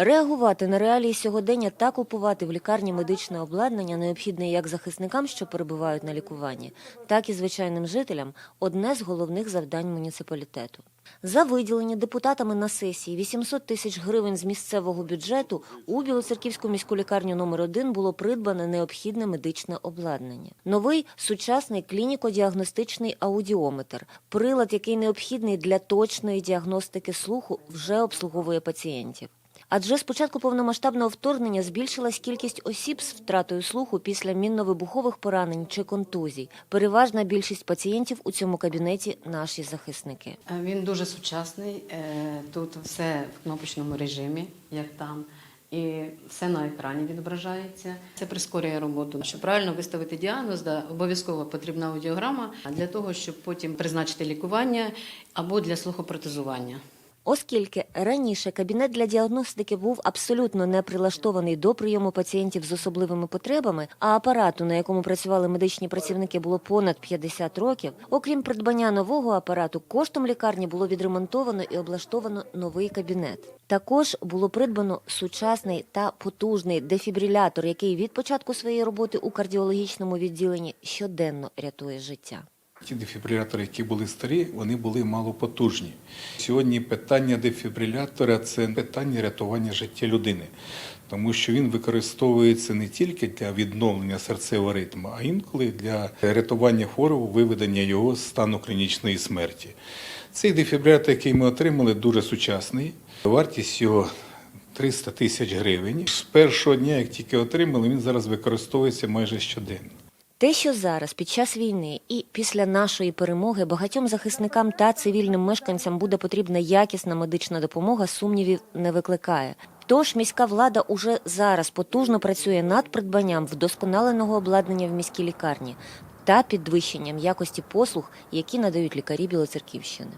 Реагувати на реалії сьогодення та купувати в лікарні медичне обладнання необхідне як захисникам, що перебувають на лікуванні, так і звичайним жителям одне з головних завдань муніципалітету. За виділені депутатами на сесії 800 тисяч гривень з місцевого бюджету у Білоцерківську міську лікарню номер 1 було придбане необхідне медичне обладнання. Новий сучасний клініко-діагностичний аудіометр, прилад, який необхідний для точної діагностики слуху, вже обслуговує пацієнтів. Адже з початку повномасштабного вторгнення збільшилась кількість осіб з втратою слуху після мінно-вибухових поранень чи контузій. Переважна більшість пацієнтів у цьому кабінеті наші захисники. Е, Він дуже сучасний. е, Тут все в кнопочному режимі, як там. І все на екрані відображається. Це прискорює роботу. Щоб правильно виставити діагноз, да, обов'язково потрібна аудіограма для того, щоб потім призначити лікування або для слухопротезування. Оскільки раніше кабінет для діагностики був абсолютно не прилаштований до прийому пацієнтів з особливими потребами, а апарату, на якому працювали медичні працівники, було понад 50 років. Окрім придбання нового апарату, коштом лікарні було відремонтовано і облаштовано новий кабінет. Також було придбано сучасний та потужний дефібрилятор, який від початку своєї роботи у кардіологічному відділенні щоденно рятує життя. Ті дефібрилятори, які були старі, вони були малопотужні. Сьогодні питання дефібрилятора це питання рятування життя людини, тому що він використовується не тільки для відновлення серцевого ритму, а інколи для рятування хворого, виведення його з стану клінічної смерті. Цей дефібрилятор, який ми отримали, дуже сучасний. Вартість його 300 тисяч гривень. З першого дня, як тільки отримали, він зараз використовується майже щоденно. Те, що зараз під час війни і після нашої перемоги багатьом захисникам та цивільним мешканцям буде потрібна якісна медична допомога, сумнівів не викликає. Тож міська влада уже зараз потужно працює над придбанням вдосконаленого обладнання в міській лікарні та підвищенням якості послуг, які надають лікарі Білоцерківщини.